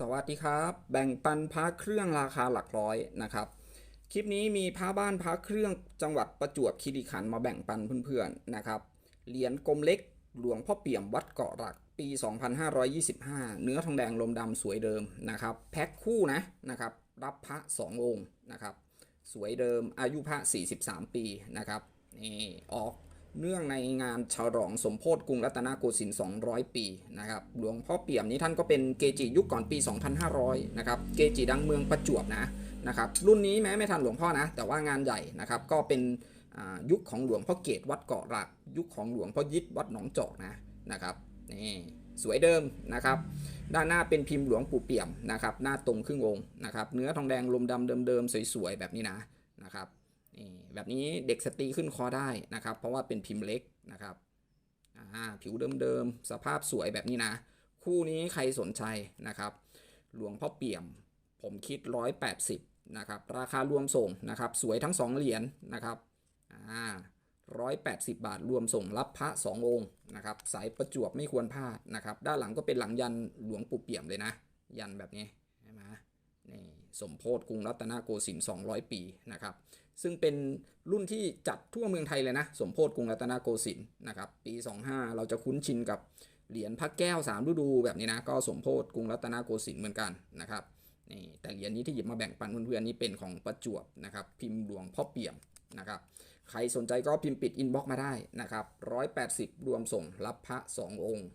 สวัสดีครับ แบ่งปันพระเครื่องราคาหลักร้อยนะครับ คลิปนี้มีพระบ้านพระเครื่องจังหวัดประจวบคีรีขันธ์มาแบ่งปันเพื่อนๆนะครับ เหรียญกลมเล็กหลวงพ่อเปี่ยมวัดเกาะหลักปี 2525 เนื้อทองแดงลมดำสวยเดิมนะครับ แพ็คคู่นะนะครับ รับพระ 2 องค์นะครับ สวยเดิมอายุพระ 43 ปีนะครับนี่ออก เนื่องในงานฉลองสมโพธิกรุงรัตนโกสินทร์ 200 ปีนะครับ หลวงพ่อเปี่ยมนี้ท่านก็เป็นเกจิยุคก่อนปี 2500 นะครับ เกจิดังเมืองประจวบนะนะครับ รุ่นนี้แม้ไม่ทันหลวงพ่อนะ แต่ว่างานใหญ่นะครับ ก็เป็นยุคของหลวงพ่อเกตวัดเกาะหลัก ยุคของหลวงพ่อยิดวัดหนองจอกนะนะครับนี่สวยเดิมนะครับ ด้านหน้าเป็นพิมพ์หลวงปู่เปี่ยมนะครับ หน้าตรงครึ่งองค์นะครับ เนื้อทองแดงลมดำเดิมๆสวยๆแบบนี้นะนะครับ นี่แบบนี้เด็กสตรีขึ้นคอได้นะครับ เพราะว่าเป็นพิมพ์เล็กนะครับผิวเดิมๆ สภาพสวยแบบนี้นะ คู่นี้ใครสนใจนะครับ หลวงพ่อเปี่ยม ผมคิด 180นะครับ ราคารวมส่งนะครับ สวยทั้ง 2 เหรียญนะครับอ่า180บาทรวมส่งรับพระ2องค์นะครับ สายประจวบไม่ควรพลาดนะครับ ด้านหลังก็เป็นหลังยันหลวงปู่เปี่ยมเลยนะ ยันแบบนี้ สมโพธิกรุงรัตนโกสินทร์200 ปีนะครับซึ่งเป็นรุ่นที่จัดทั่วเมืองไทยเลยนะสมโพธิกรุงรัตนโกสินทร์นะครับปี 25 เราจะคุ้นชินกับเหรียญพระแก้วสามฤดูแบบนี้นะก็สมโพธิกรุงรัตนโกสินทร์เหมือนกันนะครับนี่แต่เหรียญนี้ที่หยิบมาแบ่งปันเพื่อนๆนี่เป็นของประจวบนะครับพิมพ์หลวงพ่อเปี่ยมนะครับใครสนใจก็พิมพ์ปิดอินบ็อกมาได้นะครับ180 รวมส่งรับพระ 2 องค์